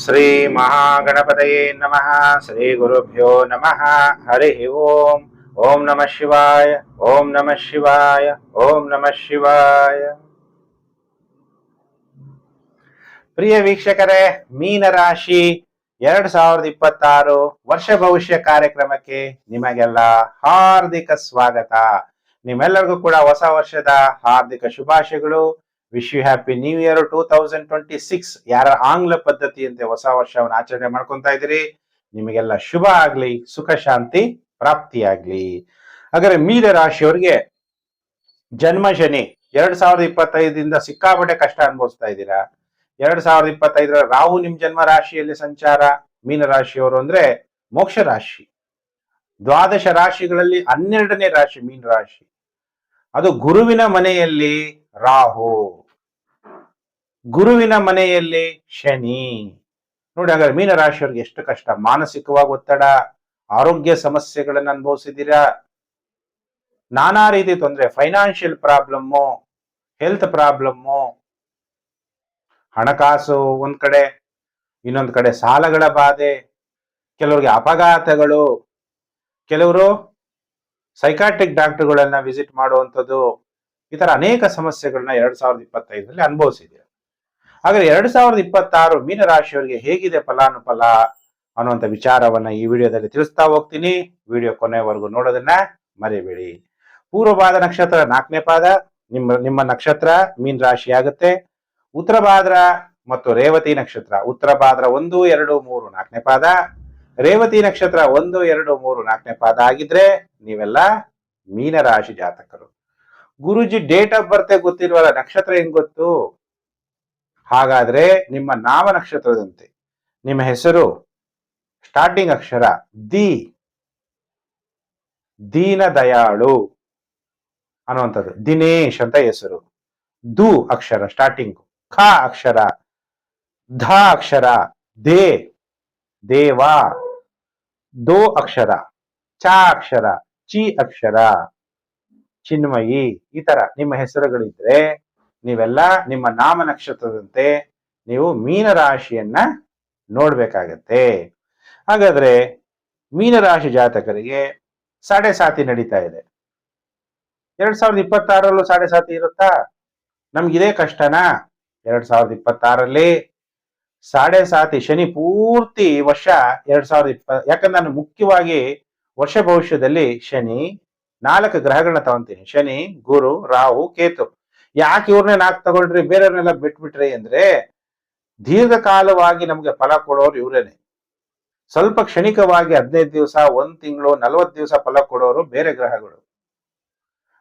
ಶ್ರೀ ಮಹಾಗಣಪತಯೇ ನಮಃ ಶ್ರೀ ಗುರುಭ್ಯೋ ನಮಃ ಹರಿ ಓಂ ಓಂ ನಮಃ ಶಿವಾಯ ಓಂ ನಮಃ ಶಿವಾಯ ಓಂ ನಮಃ ಶಿವಾಯ ಪ್ರಿಯ ವೀಕ್ಷಕರೇ ಮೀನರಾಶಿ ಎರಡ್ ಸಾವಿರದ ಇಪ್ಪತ್ತಾರು ವರ್ಷ ಭವಿಷ್ಯ ಕಾರ್ಯಕ್ರಮಕ್ಕೆ ನಿಮಗೆಲ್ಲ ಹಾರ್ದಿಕ ಸ್ವಾಗತ. ನಿಮ್ಮೆಲ್ಲರಿಗೂ ಕೂಡ ಹೊಸ ವರ್ಷದ ಹಾರ್ದಿಕ ಶುಭಾಶಯಗಳು. Wish you happy new year two thousand twenty six ಯಾರ ಆಂಗ್ಲ ಪದ್ಧತಿಯಂತೆ ಹೊಸ ವರ್ಷವನ್ನು ಆಚರಣೆ ಮಾಡ್ಕೊಂತಾ ಇದ್ದೀರಿ, ನಿಮಗೆಲ್ಲ ಶುಭ ಆಗ್ಲಿ, ಸುಖ, ಶಾಂತಿ ಪ್ರಾಪ್ತಿಯಾಗ್ಲಿ. ಹಾಗಾದ್ರೆ ಮೀನ ರಾಶಿಯವರಿಗೆ ಜನ್ಮ ಶನಿ, ಎರಡ್ ಸಾವಿರದ ಇಪ್ಪತ್ತೈದರಿಂದ ಸಿಕ್ಕಾಪಟ್ಟೆ ಕಷ್ಟ ಅನುಭವಿಸ್ತಾ ಇದ್ದೀರಾ? ಎರಡ್ ಸಾವಿರದ ಇಪ್ಪತ್ತೈದರ ರಾಹು ನಿಮ್ ಜನ್ಮ ರಾಶಿಯಲ್ಲಿ ಸಂಚಾರ, ಮೀನ ರಾಶಿಯವರು ಅಂದ್ರೆ ಮೋಕ್ಷ ರಾಶಿ. ದ್ವಾದಶ ರಾಶಿಗಳಲ್ಲಿ ಹನ್ನೆರಡನೇ ರಾಶಿ ಮೀನ ರಾಶಿ. ಅದು ಗುರುವಿನ ಮನೆಯಲ್ಲಿ ರಾಹು, ಗುರುವಿನ ಮನೆಯಲ್ಲಿ ಶನಿ. ನೋಡಿ ಹಾಗಾದ್ರೆ ಮೀನ ರಾಶಿಯವ್ರಿಗೆ ಎಷ್ಟು ಕಷ್ಟ? ಮಾನಸಿಕವಾಗಿ ಒತ್ತಡ, ಆರೋಗ್ಯ ಸಮಸ್ಯೆಗಳನ್ನ ಅನುಭವಿಸಿದ್ದೀರಾ? ನಾನಾ ರೀತಿ ತೊಂದರೆ ಫೈನಾನ್ಷಿಯಲ್ ಪ್ರಾಬ್ಲಮ್ಮು ಹೆಲ್ತ್ ಪ್ರಾಬ್ಲಮ್ಮು ಹಣಕಾಸು ಒಂದ್ ಕಡೆ, ಇನ್ನೊಂದು ಕಡೆ ಸಾಲಗಳ ಬಾಧೆ, ಕೆಲವರಿಗೆ ಅಪಘಾತಗಳು. ಕೆಲವರು ಸೈಕಾಟ್ರಿಕ್ ಡಾಕ್ಟರ್ಗಳನ್ನ ವಿಸಿಟ್ ಮಾಡುವಂಥದ್ದು ಈ ತರ ಅನೇಕ ಸಮಸ್ಯೆಗಳನ್ನ ಎರಡ್ ಸಾವಿರದ ಇಪ್ಪತ್ತೈದರಲ್ಲಿ ಅನುಭವಿಸಿದೆ ಹಾಗಾದ್ರೆ ಎರಡ್ ಸಾವಿರದ ಇಪ್ಪತ್ತಾರು ಮೀನರಾಶಿಯವರಿಗೆ ಹೇಗಿದೆ ಫಲಾನುಫಲ ಅನ್ನುವಂಥ ವಿಚಾರವನ್ನ ಈ ವಿಡಿಯೋದಲ್ಲಿ ತಿಳಿಸ್ತಾ ಹೋಗ್ತೀನಿ. ವಿಡಿಯೋ ಕೊನೆವರೆಗೂ ನೋಡೋದನ್ನ ಮರಿಬೇಡಿ. ಪೂರ್ವಪಾದ ನಕ್ಷತ್ರ ನಾಲ್ಕನೇ ಪಾದ, ನಿಮ್ಮ ನಿಮ್ಮ ನಕ್ಷತ್ರ ಮೀನ್ ರಾಶಿ ಆಗುತ್ತೆ ಉತ್ತರ ಭಾದ್ರ ಮತ್ತು ರೇವತಿ ನಕ್ಷತ್ರ, ಉತ್ತರ ಭಾದ್ರ ಒಂದು, ಎರಡು, ಮೂರು ನಾಲ್ಕನೇ ಪಾದ. ರೇವತಿ ನಕ್ಷತ್ರ ಒಂದು, ಎರಡು, ಮೂರು ನಾಲ್ಕನೇ ಪಾದ ಆಗಿದ್ರೆ ನೀವೆಲ್ಲ ಮೀನರಾಶಿ ಜಾತಕರು. ಗುರುಜಿ ಡೇಟ್ ಆಫ್ ಬರ್ತ್ ಗೊತ್ತಿಲ್ವಲ್ಲ, ನಕ್ಷತ್ರ ಹೆಂಗ್ ಗೊತ್ತು? ಹಾಗಾದ್ರೆ ನಿಮ್ಮ ನಾಮ ನಕ್ಷತ್ರದಂತೆ. ನಿಮ್ಮ ಹೆಸರು? ಸ್ಟಾರ್ಟಿಂಗ್ ಅಕ್ಷರ ದಿ ದೀನ ದಯಾಳು ಅನ್ನುವಂಥದ್ದು. ದಿನೇಶ್ ಅಂತ ಹೆಸರು. ದು ಅಕ್ಷರ ಸ್ಟಾರ್ಟಿಂಗ್ ಖ ಅಕ್ಷರ, ಧ ಅಕ್ಷರ, ದೇ. ದೇವ. ದೋ ಅಕ್ಷರ, ಚ ಅಕ್ಷರ. ಚಿ ಅಕ್ಷರ, ಚಿನ್ಮಯಿ ಈ ತರ ನಿಮ್ಮ ಹೆಸರುಗಳಿದ್ರೆ ನೀವೆಲ್ಲ ನಿಮ್ಮ ನಾಮ ನಕ್ಷತ್ರದಂತೆ ನೀವು ಮೀನರಾಶಿಯನ್ನ ನೋಡ್ಬೇಕಾಗತ್ತೆ. ಹಾಗಾದ್ರೆ ಮೀನರಾಶಿ ಜಾತಕರಿಗೆ ಸಾಡೆ ಸಾತಿ ನಡೀತಾ ಇದೆ. ಎರಡ್ ಸಾವಿರದ ಇಪ್ಪತ್ತಾರಲ್ಲೂ ಸಾಡೆ ಸಾತಿ ಇರುತ್ತಾ ನಮ್ಗಿದೇ ಕಷ್ಟನಾ? ಎರಡ್ ಸಾವಿರದ ಇಪ್ಪತ್ತಾರಲ್ಲಿ ಸಾಡೆ ಸಾತಿ ಶನಿ ಪೂರ್ತಿ ವರ್ಷ ಎರಡ್ ಸಾವಿರದ ಇಪ್ಪ ಯಾಕಂದ್ರೆ ನಾನು ಮುಖ್ಯವಾಗಿ ವರ್ಷ ಭವಿಷ್ಯದಲ್ಲಿ ಶನಿ ನಾಲ್ಕು ಗ್ರಹಗಳನ್ನ ತಗೊಂತೀನಿ. ಶನಿ, ಗುರು, ರಾಹು, ಕೇತು. ಯಾಕೆ ಇವ್ರನ್ನೇ ನಾಲ್ಕು ತಗೊಂಡ್ರಿ ಬೇರೆಯವ್ರನ್ನೆಲ್ಲ ಬಿಟ್ಬಿಟ್ರಿ ಅಂದ್ರೆ ದೀರ್ಘಕಾಲವಾಗಿ ನಮ್ಗೆ ಫಲ ಕೊಡೋರು ಇವ್ರೇನೆ. ಸ್ವಲ್ಪ ಕ್ಷಣಿಕವಾಗಿ ಹದಿನೈದು ದಿವಸ, ಒಂದ್ ತಿಂಗಳು, ನಲವತ್ತು ದಿವಸ ಫಲ ಕೊಡೋರು ಬೇರೆ ಗ್ರಹಗಳು.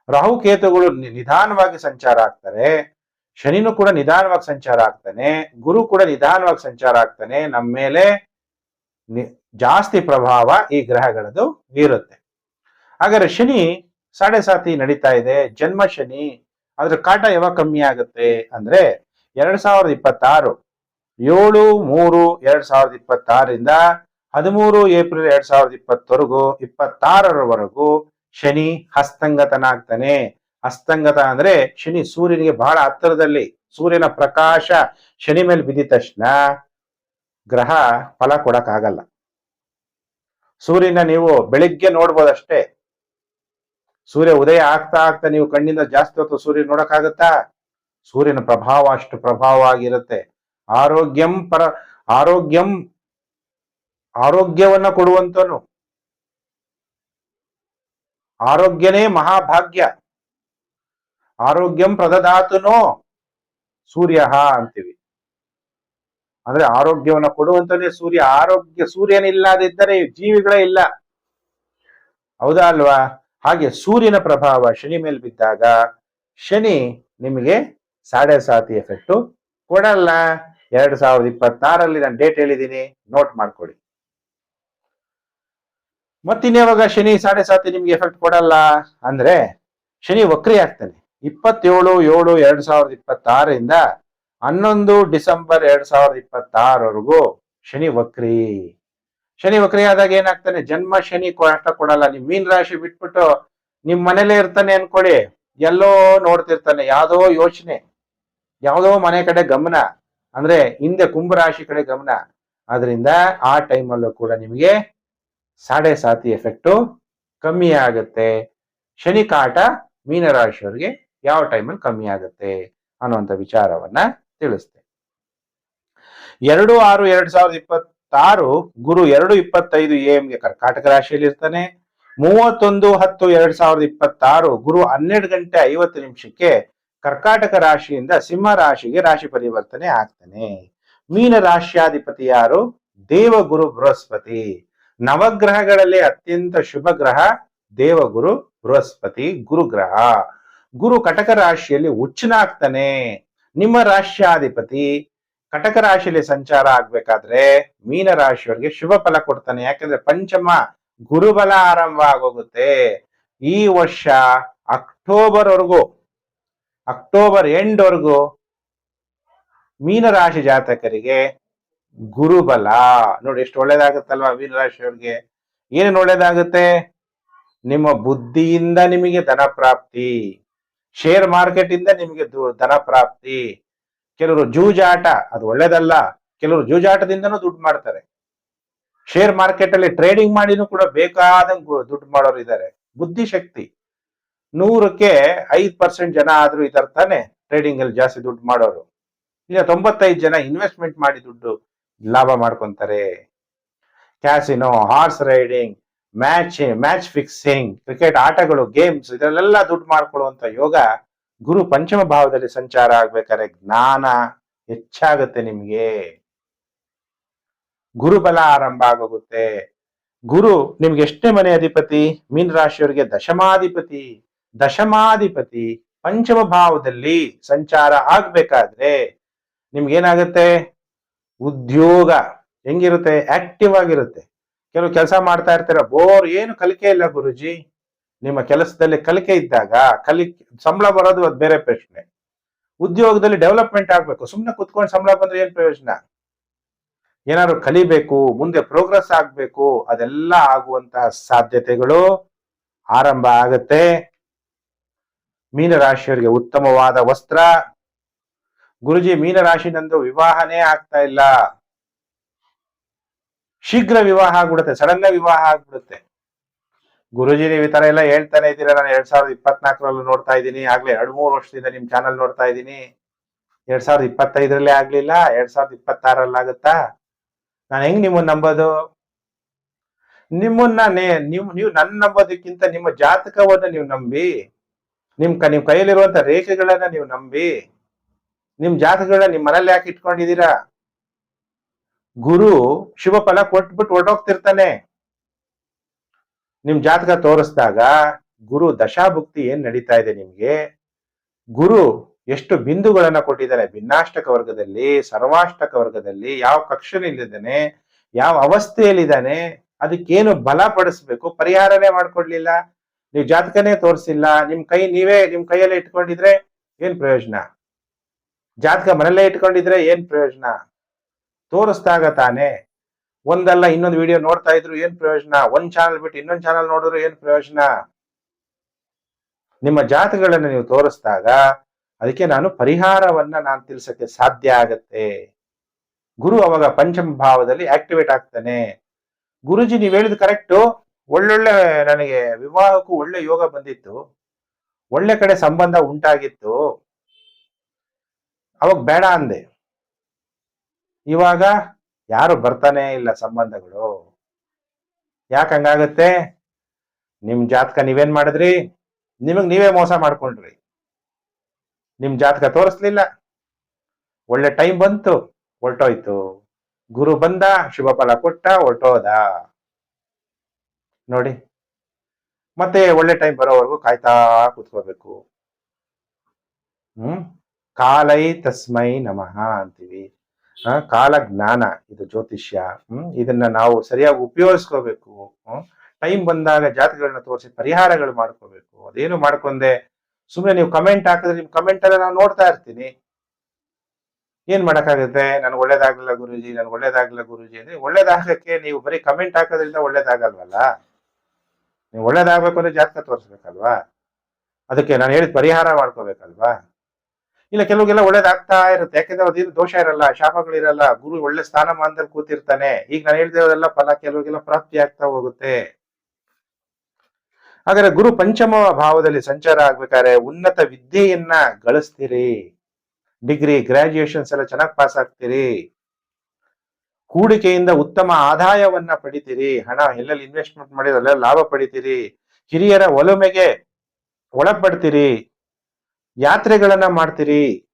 ರಾಹು, ಕೇತುಗಳು ನಿಧಾನವಾಗಿ ಸಂಚಾರ ಆಗ್ತಾರೆ. ಶನಿನೂ ಕೂಡ ನಿಧಾನವಾಗಿ ಸಂಚಾರ ಆಗ್ತಾನೆ. ಗುರು ಕೂಡ ನಿಧಾನವಾಗಿ ಸಂಚಾರ ಆಗ್ತಾನೆ. ನಮ್ಮ ಮೇಲೆ ಜಾಸ್ತಿ ಪ್ರಭಾವ ಈ ಗ್ರಹಗಳದು ಬೀರುತ್ತೆ. ಹಾಗಾದ್ರೆ ಶನಿ ಸಾಡೆ ಸಾತಿ ನಡೀತಾ ಇದೆ, ಜನ್ಮ ಶನಿ ಅದ್ರ ಕಾಟ ಯಾವಾಗ ಕಮ್ಮಿ ಆಗುತ್ತೆ ಅಂದ್ರೆ ಎರಡ್ ಸಾವಿರದ ಇಪ್ಪತ್ತಾರು, ಏಳು, ಮೂರು, ಎರಡ್ ಸಾವಿರದ ಇಪ್ಪತ್ತಾರರಿಂದ ಹದಿಮೂರು ಏಪ್ರಿಲ್ ಎರಡ್ ಸಾವಿರದ ಇಪ್ಪತ್ತವರೆಗೂ, ಇಪ್ಪತ್ತಾರರವರೆಗೂ ಶನಿ ಹಸ್ತಂಗತನಾಗ್ತಾನೆ ಹಸ್ತಂಗತ ಅಂದ್ರೆ ಶನಿ ಸೂರ್ಯನಿಗೆ ಬಹಳ ಹತ್ತಿರದಲ್ಲಿ, ಸೂರ್ಯನ ಪ್ರಕಾಶ ಶನಿ ಮೇಲೆ ಬಿದ್ದ ತಕ್ಷಣ ಗ್ರಹ ಫಲ ಕೊಡಕ್ಕಾಗಲ್ಲ. ಸೂರ್ಯನ ನೀವು ಬೆಳಿಗ್ಗೆ ನೋಡ್ಬೋದಷ್ಟೇ. ಸೂರ್ಯ ಉದಯ ಆಗ್ತಾ ಆಗ್ತಾ ನೀವು ಕಣ್ಣಿಂದ ಜಾಸ್ತಿ ಹೊತ್ತು ಸೂರ್ಯ ನೋಡಕ್ಕಾಗತ್ತಾ? ಸೂರ್ಯನ ಪ್ರಭಾವ ಅಷ್ಟು ಪ್ರಭಾವ ಆಗಿರುತ್ತೆ ಆರೋಗ್ಯಂ ಪರ, ಆರೋಗ್ಯಂ, ಆರೋಗ್ಯವನ್ನ ಕೊಡುವಂತನು. ಆರೋಗ್ಯನೇ ಮಹಾಭಾಗ್ಯ. ಆರೋಗ್ಯಂ ಪ್ರದದಾತನೋ ಸೂರ್ಯ ಅಂತೀವಿ. ಅಂದ್ರೆ ಆರೋಗ್ಯವನ್ನ ಕೊಡುವಂತನೇ ಸೂರ್ಯ. ಆರೋಗ್ಯ ಸೂರ್ಯನಿಲ್ಲದಿದ್ದರೆ ಜೀವಿಗಳೇ ಇಲ್ಲ. ಹೌದಾ ಅಲ್ವಾ? ಹಾಗೆ ಸೂರ್ಯನ ಪ್ರಭಾವ ಶನಿ ಮೇಲೆ ಬಿದ್ದಾಗ ಶನಿ ನಿಮಗೆ ಸಾಡೆ ಸಾತಿ ಎಫೆಕ್ಟ್ ಕೊಡಲ್ಲ. ಎರಡ್ ಸಾವಿರದ ಇಪ್ಪತ್ತಾರಲ್ಲಿ ನಾನು ಡೇಟ್ ಹೇಳಿದ್ದೀನಿ. ನೋಟ್ ಮಾಡ್ಕೊಳ್ಳಿ ಮತ್ತಿನ್ಯಾವಾಗ ಶನಿ ಸಾಡೆ ಸಾತಿ ನಿಮ್ಗೆ ಎಫೆಕ್ಟ್ ಕೊಡಲ್ಲ? ಅಂದ್ರೆ ಶನಿ ವಕ್ರಿ ಆಗ್ತಾನೆ ಇಪ್ಪತ್ತೇಳು, ಏಳು, ಎರಡ್ ಸಾವಿರದ ಇಪ್ಪತ್ತಾರರಿಂದ ಹನ್ನೊಂದು ಡಿಸೆಂಬರ್ ಎರಡ್ ಸಾವಿರದ ಇಪ್ಪತ್ತಾರವರೆಗೂ ಶನಿ ವಕ್ರಿ. ಶನಿ ವಕ್ರಿ ಆದಾಗ ಏನಾಗ್ತಾನೆ? ಜನ್ಮ ಶನಿ ಕಷ್ಟ ಕೊಡಲ್ಲ. ನಿಮ್ ಮೀನ್ ರಾಶಿ ಬಿಟ್ಬಿಟ್ಟು ನಿಮ್ ಮನೇಲೇ ಇರ್ತಾನೆ ಅನ್ಕೊಳ್ಳಿ ಎಲ್ಲೋ ನೋಡ್ತಿರ್ತಾನೆ. ಯಾವ್ದೋ ಯೋಚನೆ. ಯಾವ್ದೋ ಮನೆ ಕಡೆ ಗಮನ. ಅಂದ್ರೆ ಹಿಂದೆ ಕುಂಭರಾಶಿ ಕಡೆ ಗಮನ. ಆದ್ರಿಂದ ಆ ಟೈಮಲ್ಲೂ ಕೂಡ ನಿಮಗೆ ಸಾಡೆ ಸಾತಿ ಎಫೆಕ್ಟು ಕಮ್ಮಿ ಆಗುತ್ತೆ. ಶನಿ ಕಾಟ ಮೀನರಾಶಿಯವರಿಗೆ ಯಾವ ಟೈಮಲ್ಲಿ ಕಮ್ಮಿ ಆಗುತ್ತೆ ಅನ್ನುವಂಥ ವಿಚಾರವನ್ನ ತಿಳಿಸ್ತೆ ಎರಡು ಆರು ಎರಡ್ ಸಾವಿರದ ಇಪ್ಪತ್ತಾರು ಗುರು ಎರಡು ಇಪ್ಪತ್ತೈದು ಗೆ ಕರ್ಕಾಟಕ ರಾಶಿಯಲ್ಲಿ ಇರ್ತಾನೆ. ಮೂವತ್ತೊಂದು ಹತ್ತು ಎರಡ್ ಸಾವಿರದ ಇಪ್ಪತ್ತಾರು ಗುರು ಹನ್ನೆರಡು ಗಂಟೆ ಐವತ್ತು ನಿಮಿಷಕ್ಕೆ ಕರ್ಕಾಟಕ ರಾಶಿಯಿಂದ ಸಿಂಹ ರಾಶಿಗೆ ರಾಶಿ ಪರಿವರ್ತನೆ ಆಗ್ತಾನೆ. ಮೀನ ರಾಶ್ಯಾಧಿಪತಿ ಯಾರು? ದೇವಗುರು ಬೃಹಸ್ಪತಿ. ನವಗ್ರಹಗಳಲ್ಲಿ ಅತ್ಯಂತ ಶುಭ ಗ್ರಹ ದೇವಗುರು ಬೃಹಸ್ಪತಿ ಗುರುಗ್ರಹ. ಗುರು ಕಟಕ ರಾಶಿಯಲ್ಲಿ ಉಚ್ಚನಾಗ್ತಾನೆ ನಿಮ್ಮ ರಾಶ್ಯಾಧಿಪತಿ ಕಟಕ ರಾಶಿಯಲ್ಲಿ ಸಂಚಾರ ಆಗ್ಬೇಕಾದ್ರೆ ಮೀನ ರಾಶಿಯವರಿಗೆ ಶುಭ ಫಲ ಕೊಡ್ತಾನೆ. ಯಾಕಂದ್ರೆ ಪಂಚಮ ಗುರುಬಲ ಆರಂಭ ಆಗೋಗುತ್ತೆ. ಈ ವರ್ಷ ಅಕ್ಟೋಬರ್ ವರೆಗೂ ಅಕ್ಟೋಬರ್ ಎಂಡ್ ವರೆಗೂ ಮೀನರಾಶಿ ಜಾತಕರಿಗೆ ಗುರುಬಲ. ನೋಡಿ, ಎಷ್ಟು ಒಳ್ಳೇದಾಗುತ್ತಲ್ವಾ ಮೀನರಾಶಿಯವರಿಗೆ ಏನೇನು ಒಳ್ಳೇದಾಗುತ್ತೆ? ನಿಮ್ಮ ಬುದ್ಧಿಯಿಂದ ನಿಮಗೆ ಧನ ಪ್ರಾಪ್ತಿ. ಶೇರ್ ಮಾರ್ಕೆಟ್ ಇಂದ ನಿಮಗೆ ಧನ ಪ್ರಾಪ್ತಿ. ಕೆಲವರು ಜೂಜಾಟ, ಅದು ಒಳ್ಳೇದಲ್ಲ. ಕೆಲವರು ಜೂಜಾಟದಿಂದನೂ ದುಡ್ಡು ಮಾಡ್ತಾರೆ. ಶೇರ್ ಮಾರ್ಕೆಟ್ ಅಲ್ಲಿ ಟ್ರೇಡಿಂಗ್ ಮಾಡಿನೂ ಕೂಡ ಬೇಕಾದಂಗ್ ದುಡ್ಡು ಮಾಡೋರು ಇದ್ದಾರೆ ಬುದ್ಧಿಶಕ್ತಿ. ನೂರಕ್ಕೆ ಐದ್ ಪರ್ಸೆಂಟ್ ಜನ ಆದ್ರೂ ಇದಾರೆ ತಾನೆ ಟ್ರೇಡಿಂಗ್ ಅಲ್ಲಿ ಜಾಸ್ತಿ ದುಡ್ಡು ಮಾಡೋರು. ಈಗ ತೊಂಬತ್ತೈದು ಜನ ಇನ್ವೆಸ್ಟ್ಮೆಂಟ್ ಮಾಡಿ ದುಡ್ಡು ಲಾಭ ಮಾಡ್ಕೊಂತಾರೆ. Casino horse riding match match fixing cricket ಆಟಗಳು ಗೇಮ್ಸ್ ಇದರಲ್ಲೆಲ್ಲ ದುಡ್ಡು ಮಾಡ್ಕೊಳ್ಳುವಂತ ಯೋಗ ಗುರು ಪಂಚಮ ಭಾವದಲ್ಲಿ ಸಂಚಾರ ಆಗ್ಬೇಕಾದ್ರೆ ಜ್ಞಾನ ಹೆಚ್ಚಾಗುತ್ತೆ ನಿಮ್ಗೆ. ಗುರುಬಲ ಆರಂಭ ಆಗೋಗುತ್ತೆ. ಗುರು ನಿಮ್ಗೆ ಎಷ್ಟೇ ಮನೆ ಅಧಿಪತಿ? ಮೀನ ರಾಶಿಯವರಿಗೆ ದಶಮಾಧಿಪತಿ. ದಶಮಾಧಿಪತಿ ಪಂಚಮ ಭಾವದಲ್ಲಿ ಸಂಚಾರ ಆಗ್ಬೇಕಾದ್ರೆ ನಿಮ್ಗೇನಾಗುತ್ತೆ? ಉದ್ಯೋಗ ಹೆಂಗಿರುತ್ತೆ? ಆಕ್ಟಿವ್ ಆಗಿರುತ್ತೆ. ಕೆಲವು ಕೆಲಸ ಮಾಡ್ತಾ ಇರ್ತೀರ. ಬೋರ್ ಏನು ಕಲಿಕೆ ಇಲ್ಲ ಗುರುಜಿ. ನಿಮ್ಮ ಕೆಲಸದಲ್ಲಿ ಕಲಿಕೆ ಇದ್ದಾಗ ಕಲಿ, ಸಂಬಳ ಬರೋದು ಅದು ಬೇರೆ ಪ್ರಶ್ನೆ. ಉದ್ಯೋಗದಲ್ಲಿ ಡೆವಲಪ್ಮೆಂಟ್ ಆಗ್ಬೇಕು. ಸುಮ್ಮನೆ ಕುತ್ಕೊಂಡು ಸಂಬಳ ಬಂದ್ರೆ ಏನ್ ಪ್ರಯೋಜನ? ಏನಾದ್ರು ಕಲಿಬೇಕು, ಮುಂದೆ ಪ್ರೋಗ್ರೆಸ್ ಆಗ್ಬೇಕು, ಅದೆಲ್ಲ ಆಗುವಂತಹ ಸಾಧ್ಯತೆಗಳು ಆರಂಭ ಆಗುತ್ತೆ. ಮೀನರಾಶಿಯವರಿಗೆ ಉತ್ತಮವಾದ ವಸ್ತ್ರ. ಗುರುಜಿ ಮೀನರಾಶಿ ನಂದು ವಿವಾಹನೇ ಆಗ್ತಾ ಇಲ್ಲ. ಶೀಘ್ರ ವಿವಾಹ ಆಗ್ಬಿಡುತ್ತೆ, ಸಡನ್ ವಿವಾಹ ಆಗ್ಬಿಡುತ್ತೆ. ಗುರುಜಿ ನೀವು ಈ ತರ ಎಲ್ಲ ಹೇಳ್ತಾನೆ ಇದ್ದೀರಾ? ನಾನು ಎರಡ್ ಸಾವಿರದ ಇಪ್ಪತ್ನಾಲ್ಕರಲ್ಲೂ ನೋಡ್ತಾ ಇದ್ದೀನಿ. ಆಗ್ಲೇ ಎರಡ್ ಮೂರು ವರ್ಷದಿಂದ ನಿಮ್ ಚಾನಲ್ ನೋಡ್ತಾ ಇದ್ದೀನಿ. ಎರಡ್ ಸಾವಿರದ ಇಪ್ಪತ್ತೈದರಲ್ಲೇ ಆಗ್ಲಿಲ್ಲ, ಎರಡ್ ಸಾವಿರದ ಇಪ್ಪತ್ತಾರಲ್ಲಿ ಆಗುತ್ತಾ? ನಾನು ಹೆಂಗ್ ನಿಮ್ಮನ್ನ ನಂಬೋದು? ನಿಮ್ಮನ್ನ ನೀವು ನೀವು ನನ್ನ ನಂಬೋದಕ್ಕಿಂತ ನಿಮ್ಮ ಜಾತಕವನ್ನ ನೀವು ನಂಬಿ, ನಿಮ್ ಕ, ನಿಮ್ ಕೈಯಲ್ಲಿರುವಂತ ರೇಖೆಗಳನ್ನ ನೀವು ನಂಬಿ, ನಿಮ್ ಜಾತಕಗಳನ್ನ ನಿಮ್ ಮನೇಲಿ ಯಾಕೆ ಇಟ್ಕೊಂಡಿದ್ದೀರಾ? ಗುರು ಶುಭ ಫಲ ಕೊಟ್ಬಿಟ್ಟು ಹೊರಟೋಗ್ತಿರ್ತಾನೆ. ನಿಮ್ ಜಾತಕ ತೋರಿಸ್ದಾಗ ಗುರು ದಶಾಭುಕ್ತಿ ಏನ್ ನಡೀತಾ ಇದೆ ನಿಮ್ಗೆ? ಗುರು ಎಷ್ಟು ಬಿಂದುಗಳನ್ನ ಕೊಟ್ಟಿದ್ದಾನೆ ಭಿನ್ನಾಷ್ಟಕ ವರ್ಗದಲ್ಲಿ, ಸರ್ವಾಷ್ಟಕ ವರ್ಗದಲ್ಲಿ, ಯಾವ ಕಕ್ಷನಲ್ಲಿದ್ದಾನೆ ಯಾವ ಅವಸ್ಥೆಯಲ್ಲಿದ್ದಾನೆ, ಅದಕ್ಕೇನು ಬಲ ಪಡಿಸ್ಬೇಕು, ಪರಿಹಾರನೇ ಮಾಡ್ಕೊಡ್ಲಿಲ್ಲ, ನೀವು ಜಾತಕನೇ ತೋರಿಸಿಲ್ಲ, ನಿಮ್ ಕೈ ನೀವೇ ನಿಮ್ ಕೈಯಲ್ಲೇ ಇಟ್ಕೊಂಡಿದ್ರೆ ಏನ್ ಪ್ರಯೋಜನ? ಜಾತಕ ಮನೆಯಲ್ಲೇ ಇಟ್ಕೊಂಡಿದ್ರೆ ಏನ್ ಪ್ರಯೋಜನ? ತೋರಿಸ್ದಾಗ ತಾನೇ ಒಂದಲ್ಲ ಇನ್ನೊಂದು ವಿಡಿಯೋ ನೋಡ್ತಾ ಇದ್ರು ಏನ್ ಪ್ರಯೋಜನ? ಒಂದ್ ಚಾನಲ್ ಬಿಟ್ಟು ಇನ್ನೊಂದ್ ಚಾನಲ್ ನೋಡಿದ್ರು ಏನ್ ಪ್ರಯೋಜನ? ನಿಮ್ಮ ಜಾತಕಗಳನ್ನು ನೀವು ತೋರಿಸಿದಾಗ ಅದಕ್ಕೆ ನಾನು ಪರಿಹಾರವನ್ನ ನಾನು ತಿಳಿಸಕ್ಕೆ ಸಾಧ್ಯ ಆಗತ್ತೆ. ಗುರು ಅವಾಗ ಪಂಚಮ ಭಾವದಲ್ಲಿ ಆಕ್ಟಿವೇಟ್ ಆಗ್ತಾನೆ. ಗುರುಜಿ ನೀವ್ ಹೇಳಿದ್ ಕರೆಕ್ಟು ಒಳ್ಳೊಳ್ಳೆ ನನಗೆ ವಿವಾಹಕ್ಕೂ ಒಳ್ಳೆ ಯೋಗ ಬಂದಿತ್ತು. ಒಳ್ಳೆ ಕಡೆ ಸಂಬಂಧ ಉಂಟಾಗಿತ್ತು. ಅವಾಗ ಬೇಡ ಅಂದೆ. ಇವಾಗ ಯಾರು ಬರ್ತಾನೆ ಇಲ್ಲ ಸಂಬಂಧಗಳು? ಯಾಕೆ ಹಂಗಾಗತ್ತೆ? ನಿಮ್ ಜಾತಕ ನೀವೇನ್ ಮಾಡಿದ್ರಿ? ನಿಮಗ್ ನೀವೇ ಮೋಸ ಮಾಡ್ಕೊಂಡ್ರಿ. ನಿಮ್ ಜಾತಕ ತೋರಿಸ್ಲಿಲ್ಲ. ಒಳ್ಳೆ ಟೈಮ್ ಬಂತು, ಹೊರಟೋಯ್ತು. ಗುರು ಬಂದ, ಶುಭ ಫಲ ಕೊಟ್ಟ, ಹೊರಟೋದ. ನೋಡಿ, ಮತ್ತೆ ಒಳ್ಳೆ ಟೈಮ್ ಬರೋವರೆಗೂ ಕಾಯ್ತಾ ಕೂತ್ಕೋಬೇಕು. ಹ್ಮ್? ಕಾಲೈ ತಸ್ಮೈ ನಮಃ ಅಂತೀವಿ. ಕಾಲ ಜ್ಞಾನ ಇದು ಜ್ಯೋತಿಷ್ಯ ಇದನ್ನ ನಾವು ಸರಿಯಾಗಿ ಉಪಯೋಗಿಸ್ಕೋಬೇಕು ಟೈಮ್ ಬಂದಾಗ ಜಾತಕಗಳನ್ನ ತೋರಿಸಿ ಪರಿಹಾರಗಳು ಮಾಡ್ಕೋಬೇಕು, ಅದೇನು ಮಾಡ್ಕೊಂಡೆ ಸುಮ್ಮನೆ ನೀವು ಕಮೆಂಟ್ ಹಾಕಿದ್ರೆ ನಿಮ್ ಕಮೆಂಟ್ ಎಲ್ಲ ನಾನು ನೋಡ್ತಾ ಇರ್ತೀನಿ. ಏನ್ ಮಾಡಕ್ಕಾಗುತ್ತೆ? ನನ್ಗೆ ಒಳ್ಳೇದಾಗ್ಲಿಲ್ಲ ಗುರುಜಿ, ನನ್ಗೆ ಒಳ್ಳೇದಾಗ್ಲಿಲ್ಲ ಗುರುಜಿ ಅಂದ್ರೆ ಒಳ್ಳೇದಾಗಕ್ಕೆ ನೀವು ಬರೀ ಕಮೆಂಟ್ ಹಾಕೋದ್ರಿಂದ ಒಳ್ಳೇದಾಗಲ್ವಲ್ಲ? ನೀವು ಒಳ್ಳೇದಾಗಬೇಕು ಅಂದ್ರೆ ಜಾತಕ ತೋರಿಸ್ಬೇಕಲ್ವಾ? ಅದಕ್ಕೆ ನಾನು ಹೇಳಿದ ಪರಿಹಾರ ಮಾಡ್ಕೋಬೇಕಲ್ವಾ? ಇಲ್ಲ, ಕೆಲವ್ರಿಗೆಲ್ಲ ಒಳ್ಳೇದಾಗ್ತಾ ಇರುತ್ತೆ. ಯಾಕಂದ್ರೆ ಅದೇನು ದೋಷ ಇರಲ್ಲ ಶಾಪಗಳಿರಲ್ಲ ಗುರು ಒಳ್ಳೆ ಸ್ಥಾನಮಾನದಲ್ಲಿ ಕೂತಿರ್ತಾನೆ. ಈಗ ನಾನು ಹೇಳ್ತಿರೋದೆಲ್ಲ ಫಲ ಕೆಲವರಿಗೆಲ್ಲ ಪ್ರಾಪ್ತಿ ಆಗ್ತಾ ಹೋಗುತ್ತೆ. ಹಾಗಾದ್ರೆ ಗುರು ಪಂಚಮ ಭಾವದಲ್ಲಿ ಸಂಚಾರ ಆಗ್ಬೇಕಾದ್ರೆ ಉನ್ನತ ವಿದ್ಯೆಯನ್ನ ಗಳಿಸ್ತೀರಿ. ಡಿಗ್ರಿ ಗ್ರಾಜುಯೇಷನ್ಸ್ ಎಲ್ಲ ಚೆನ್ನಾಗಿ ಪಾಸ್ ಆಗ್ತೀರಿ. ಹೂಡಿಕೆಯಿಂದ ಉತ್ತಮ ಆದಾಯವನ್ನ ಪಡಿತೀರಿ. ಹಣ ಎಲ್ಲೆಲ್ಲಿ ಇನ್ವೆಸ್ಟ್ಮೆಂಟ್ ಮಾಡಿದ್ರೆ ಅಲ್ಲೆಲ್ಲ ಲಾಭ ಪಡಿತೀರಿ. ಹಿರಿಯರ ಒಲುಮೆಗೆ ಒಳಪಡ್ತೀರಿ. ಯಾತ್ರೆಗಳನ್ನ ಮಾಡ್ತೀರಿ?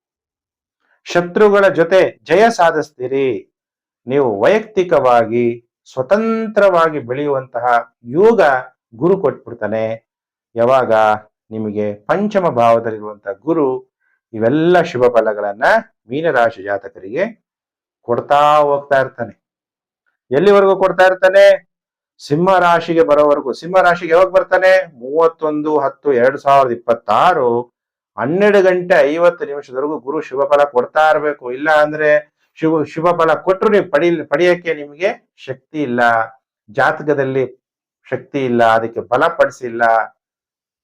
ಶತ್ರುಗಳ ಜೊತೆ ಜಯ ಸಾಧಿಸ್ತೀರಿ? ನೀವು ವೈಯಕ್ತಿಕವಾಗಿ ಸ್ವತಂತ್ರವಾಗಿ ಬೆಳೆಯುವಂತಹ ಯೋಗ ಗುರು ಕೊಟ್ಬಿಡ್ತಾನೆ. ಯಾವಾಗ ನಿಮಗೆ ಪಂಚಮ ಭಾವದಲ್ಲಿರುವಂತಹ ಗುರು ಇವೆಲ್ಲ ಶುಭ ಫಲಗಳನ್ನ ಮೀನರಾಶಿ ಜಾತಕರಿಗೆ ಕೊಡ್ತಾ ಹೋಗ್ತಾ ಇರ್ತಾನೆ. ಎಲ್ಲಿವರೆಗೂ ಕೊಡ್ತಾ ಇರ್ತಾನೆ? ಸಿಂಹ ರಾಶಿಗೆ ಬರೋವರೆಗೂ. ಸಿಂಹ ರಾಶಿಗೆ ಯಾವಾಗ ಬರ್ತಾನೆ? ಮೂವತ್ತೊಂದು, ಹತ್ತು, ಎರಡ್ ಸಾವಿರದ ಇಪ್ಪತ್ತಾರು. ಹನ್ನೆರಡು ಗಂಟೆ ಐವತ್ತು ನಿಮಿಷದವರೆಗೂ ಗುರು ಶುಭ ಫಲ ಕೊಡ್ತಾ ಇರಬೇಕು. ಇಲ್ಲ ಅಂದ್ರೆ ಶುಭ ಶುಭ ಫಲ ಕೊಟ್ಟರು ನೀವು ಪಡಿ, ಪಡೆಯಕ್ಕೆ ನಿಮಗೆ ಶಕ್ತಿ ಇಲ್ಲ. ಜಾತಕದಲ್ಲಿ ಶಕ್ತಿ ಇಲ್ಲ, ಅದಕ್ಕೆ ಬಲಪಡಿಸಿಲ್ಲ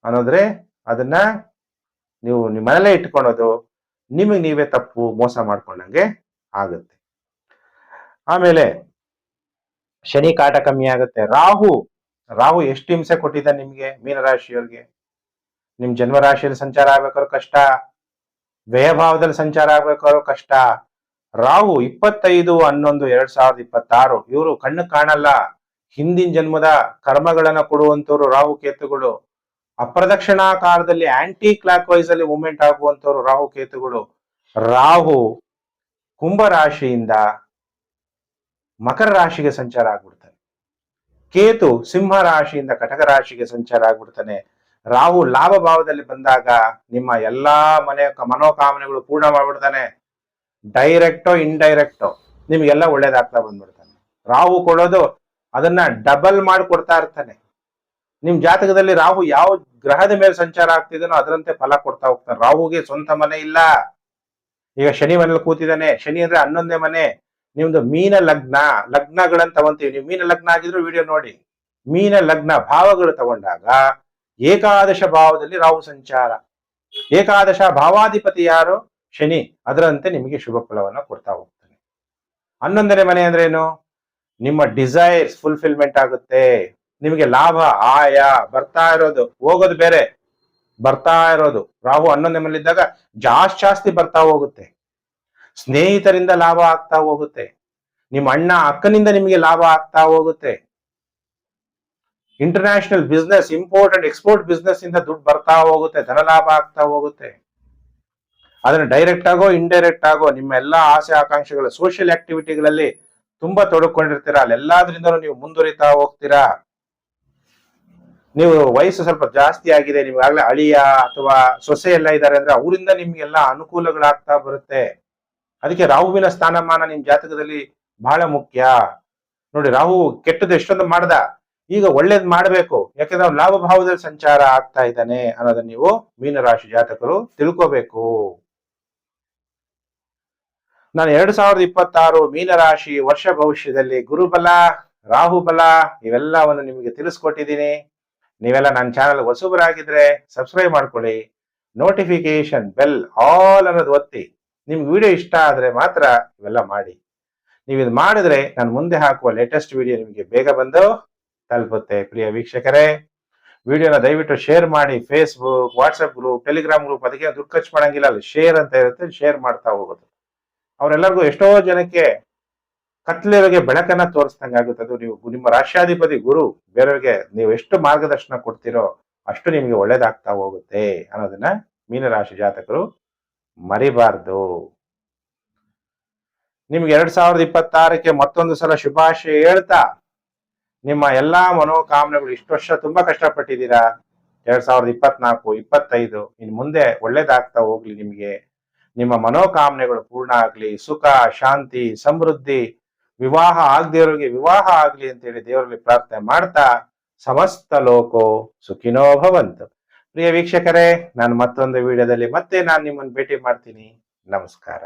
ಅನ್ನೋದ್ರೆ ಅದನ್ನ ನೀವು ನಿಮ್ಮ ಮನೇಲೇ ಇಟ್ಕೊಳೋದು, ನಿಮಗೆ ನೀವೇ ತಪ್ಪು, ಮೋಸ ಮಾಡ್ಕೊಂಡಂಗೆ ಆಗುತ್ತೆ. ಆಮೇಲೆ ಶನಿ ಕಾಟ ಕಮ್ಮಿ ಆಗುತ್ತೆ. ರಾಹು ರಾಹು ಎಷ್ಟು ಹಿಂಸೆ ಕೊಟ್ಟಿದ್ದ ನಿಮಗೆ? ಮೀನರಾಶಿಯವ್ರಿಗೆ? ನಿಮ್ ಜನ್ಮ ರಾಶಿಯಲ್ಲಿ ಸಂಚಾರ ಆಗ್ಬೇಕಾದ್ರು ಕಷ್ಟ, ವ್ಯಯಭಾವದಲ್ಲಿ ಸಂಚಾರ ಆಗ್ಬೇಕಾದ್ರು ಕಷ್ಟ. ರಾಹು ಇಪ್ಪತ್ತೈದು, ಹನ್ನೊಂದು, ಎರಡ್ ಸಾವಿರದ ಇಪ್ಪತ್ತಾರು, ಇವರು ಕಣ್ಣು ಕಾಣಲ್ಲ. ಹಿಂದಿನ ಜನ್ಮದ ಕರ್ಮಗಳನ್ನ ಕೊಡುವಂತವ್ರು ರಾಹು ಕೇತುಗಳು. ಅಪ್ರದಕ್ಷಿಣಾಕಾರದಲ್ಲಿ ಆಂಟಿ ಕ್ಲಾಕ್ ವೈಸ್ ಅಲ್ಲಿ ಮೂವ್ಮೆಂಟ್ ಆಗುವಂತವ್ರು ರಾಹು ಕೇತುಗಳು. ರಾಹು ಕುಂಭ ರಾಶಿಯಿಂದ ಮಕರ ರಾಶಿಗೆ ಸಂಚಾರ ಆಗ್ಬಿಡ್ತಾನೆ. ಕೇತು ಸಿಂಹ ರಾಶಿಯಿಂದ ಕಟಕ ರಾಶಿಗೆ ಸಂಚಾರ ಆಗ್ಬಿಡ್ತಾನೆ. ರಾಹು ಲಾಭ ಭಾವದಲ್ಲಿ ಬಂದಾಗ ನಿಮ್ಮ ಎಲ್ಲಾ ಮನೆ ಮನೋಕಾಮನೆಗಳು ಪೂರ್ಣ ಮಾಡ್ಬಿಡ್ತಾನೆ. ಡೈರೆಕ್ಟೋ ಇಂಡೈರೆಕ್ಟೋ ನಿಮ್ಗೆಲ್ಲ ಒಳ್ಳೇದಾಗ್ತಾ ಬಂದ್ಬಿಡ್ತಾನೆ. ರಾಹು ಕೊಡೋದು ಅದನ್ನ ಡಬಲ್ ಮಾಡಿ ಕೊಡ್ತಾ ಇರ್ತಾನೆ. ನಿಮ್ ಜಾತಕದಲ್ಲಿ ರಾಹು ಯಾವ ಗ್ರಹದ ಮೇಲೆ ಸಂಚಾರ ಆಗ್ತಿದನೋ ಅದರಂತೆ ಫಲ ಕೊಡ್ತಾ ಹೋಗ್ತಾನೆ. ರಾಹುಗೆ ಸ್ವಂತ ಮನೆ ಇಲ್ಲ. ಈಗ ಶನಿ ಮನೇಲಿ ಕೂತಿದ್ದಾನೆ. ಶನಿ ಅಂದ್ರೆ ಹನ್ನೊಂದೇ ಮನೆ. ನಿಮ್ದು ಮೀನ ಲಗ್ನ, ಲಗ್ನಗಳನ್ನ ತಗೊಂತೀವಿ. ನೀವು ಮೀನ ಲಗ್ನ ಆಗಿದ್ರು ವಿಡಿಯೋ ನೋಡಿ. ಮೀನ ಲಗ್ನ ಭಾವಗಳು ತಗೊಂಡಾಗ ಏಕಾದಶ ಭಾವದಲ್ಲಿ ರಾಹು ಸಂಚಾರ. ಏಕಾದಶ ಭಾವಾಧಿಪತಿ ಯಾರು? ಶನಿ. ಅದರಂತೆ ನಿಮಗೆ ಶುಭ ಫಲವನ್ನು ಕೊಡ್ತಾ ಹೋಗ್ತಾನೆ. ಹನ್ನೊಂದನೇ ಮನೆ ಅಂದ್ರೆ ಏನು? ನಿಮ್ಮ ಡಿಸೈರ್ಸ್ ಫುಲ್ಫಿಲ್ಮೆಂಟ್ ಆಗುತ್ತೆ. ನಿಮಗೆ ಲಾಭ, ಆಯ ಬರ್ತಾ ಇರೋದು. ಹೋಗೋದು ಬೇರೆ. ಬರ್ತಾ ಇರೋದು. ರಾಹು ಹನ್ನೊಂದನೇ ಮನೆ ಇದ್ದಾಗ ಜಾಸ್ತಿ ಜಾಸ್ತಿ ಬರ್ತಾ ಹೋಗುತ್ತೆ. ಸ್ನೇಹಿತರಿಂದ ಲಾಭ ಆಗ್ತಾ ಹೋಗುತ್ತೆ. ನಿಮ್ಮ ಅಣ್ಣ ಅಕ್ಕನಿಂದ ನಿಮಗೆ ಲಾಭ ಆಗ್ತಾ ಹೋಗುತ್ತೆ. International business import and export business ಇಂದ ದುಡ್ಡು ಬರ್ತಾ ಹೋಗುತ್ತೆ ಧನ ಲಾಭ ಆಗ್ತಾ ಹೋಗುತ್ತೆ. ಅದನ್ನ ಡೈರೆಕ್ಟ್ ಆಗೋ ಇಂಡೈರೆಕ್ಟ್ ಆಗೋ, ನಿಮ್ಮ ಎಲ್ಲಾ ಆಸೆ, ಆಕಾಂಕ್ಷೆಗಳು ಸೋಷಿಯಲ್ ಆಕ್ಟಿವಿಟಿಗಳಲ್ಲಿ ತುಂಬಾ ತೊಡಕೊಂಡಿರ್ತೀರಾ? ಅಲ್ಲೆಲ್ಲಾದ್ರಿಂದಲೂ ನೀವು ಮುಂದುವರಿತಾ ಹೋಗ್ತೀರಾ? ನೀವು ವಯಸ್ಸು ಸ್ವಲ್ಪ ಜಾಸ್ತಿ ಆಗಿದೆ ನಿಮ್ಗಾಗ್ಲೇ ಅಳಿಯ ಅಥವಾ ಸೊಸೆ ಎಲ್ಲ ಇದ್ದಾರೆ ಅಂದ್ರೆ ಅವರಿಂದ ನಿಮ್ಗೆಲ್ಲ ಅನುಕೂಲಗಳಾಗ್ತಾ ಬರುತ್ತೆ. ಅದಕ್ಕೆ ರಾಹುವಿನ ಸ್ಥಾನಮಾನ ನಿಮ್ ಜಾತಕದಲ್ಲಿ ಬಹಳ ಮುಖ್ಯ. ನೋಡಿ, ರಾಹು ಕೆಟ್ಟದ್ದು ಎಷ್ಟೊಂದು ಮಾಡ್ದ. ಈಗ ಒಳ್ಳೇದ್ ಮಾಡ್ಬೇಕು. ಯಾಕಂದ್ರೆ ಅವ್ನು ಲಾಭ ಭಾವದಲ್ಲಿ ಸಂಚಾರ ಆಗ್ತಾ ಇದ್ದಾನೆ ಅನ್ನೋದನ್ನ ನೀವು ಮೀನರಾಶಿ ಜಾತಕರು ತಿಳ್ಕೋಬೇಕು. ನಾನು ಎರಡ್ ಸಾವಿರದ ಇಪ್ಪತ್ತಾರು ಮೀನರಾಶಿ ವರ್ಷ ಭವಿಷ್ಯದಲ್ಲಿ ಗುರುಬಲ ರಾಹುಬಲ ಇವೆಲ್ಲವನ್ನು ನಿಮಗೆ ತಿಳಿಸ್ಕೊಟ್ಟಿದ್ದೀನಿ. ನೀವೆಲ್ಲ ನನ್ನ ಚಾನಲ್ ಹೊಸಬರಾಗಿದ್ರೆ ಸಬ್ಸ್ಕ್ರೈಬ್ ಮಾಡ್ಕೊಳ್ಳಿ. ನೋಟಿಫಿಕೇಶನ್ ಬೆಲ್ ಆಲ್ ಅನ್ನೋದು ಒತ್ತಿ. ನಿಮ್ಗೆ ವಿಡಿಯೋ ಇಷ್ಟ ಆದ್ರೆ ಮಾತ್ರ ಇವೆಲ್ಲ ಮಾಡಿ. ನೀವು ಇದು ಮಾಡಿದ್ರೆ ನಾನು ಮುಂದೆ ಹಾಕುವ ಲೇಟೆಸ್ಟ್ ವಿಡಿಯೋ ನಿಮಗೆ ಬೇಗ ಬಂದು ತಲುಪುತ್ತೆ. ಪ್ರಿಯ ವೀಕ್ಷಕರೇ, ವಿಡಿಯೋನ ದಯವಿಟ್ಟು ಶೇರ್ ಮಾಡಿ. Facebook WhatsApp group Telegram group ಅದಕ್ಕೆ ದುಡ್ಡು ಖರ್ಚು ಮಾಡಂಗಿಲ್ಲ. ಅಲ್ಲಿ ಶೇರ್ ಅಂತ ಇರುತ್ತೆ. ಶೇರ್ ಮಾಡ್ತಾ ಹೋಗೋದು. ಅವರೆಲ್ಲರಿಗೂ ಎಷ್ಟೋ ಜನಕ್ಕೆ ಕತ್ಲೆಯವರಿಗೆ ಬೆಳಕನ್ನ ತೋರಿಸ್ದಂಗೆ ಆಗುತ್ತೆ. ಅದು ನೀವು ನಿಮ್ಮ ರಾಷ್ಟ್ರಾಧಿಪತಿ ಗುರು, ಬೇರೆಯವರಿಗೆ ನೀವು ಎಷ್ಟು ಮಾರ್ಗದರ್ಶನ ಕೊಡ್ತೀರೋ ಅಷ್ಟು ನಿಮಗೆ ಒಳ್ಳೇದಾಗ್ತಾ ಹೋಗುತ್ತೆ ಅನ್ನೋದನ್ನ ಮೀನರಾಶಿ ಜಾತಕರು ಮರಿಬಾರ್ದು. ನಿಮ್ಗೆ ಎರಡ್ ಸಾವಿರದ ಇಪ್ಪತ್ತಾರಕ್ಕೆ ಮತ್ತೊಂದು ಸಲ ಶುಭಾಶಯ ಹೇಳ್ತಾ ನಿಮ್ಮ ಎಲ್ಲಾ ಮನೋಕಾಮನೆಗಳು ಇಷ್ಟು ವರ್ಷ ತುಂಬಾ ಕಷ್ಟಪಟ್ಟಿದ್ದೀರಾ? ಎರಡ್ ಸಾವಿರದ ಇಪ್ಪತ್ನಾಲ್ಕು, ಇಪ್ಪತ್ತೈದು ಇನ್ ಮುಂದೆ ಒಳ್ಳೇದಾಗ್ತಾ ಹೋಗ್ಲಿ ನಿಮ್ಗೆ. ನಿಮ್ಮ ಮನೋಕಾಮನೆಗಳು ಪೂರ್ಣ ಆಗ್ಲಿ, ಸುಖ, ಶಾಂತಿ, ಸಮೃದ್ಧಿ, ವಿವಾಹ ಆಗದಿರೋರಿಗೆ ವಿವಾಹ ಆಗ್ಲಿ ಅಂತೇಳಿ ದೇವರಲ್ಲಿ ಪ್ರಾರ್ಥನೆ ಮಾಡ್ತಾ ಸಮಸ್ತ ಲೋಕೋ ಸುಖಿನೋ ಭವಂತು. ಪ್ರಿಯ ವೀಕ್ಷಕರೇ, ನಾನು ಮತ್ತೊಂದು ವಿಡಿಯೋದಲ್ಲಿ ಮತ್ತೆ ನಾನು ನಿಮ್ಮನ್ನು ಭೇಟಿ ಮಾಡ್ತೀನಿ. ನಮಸ್ಕಾರ.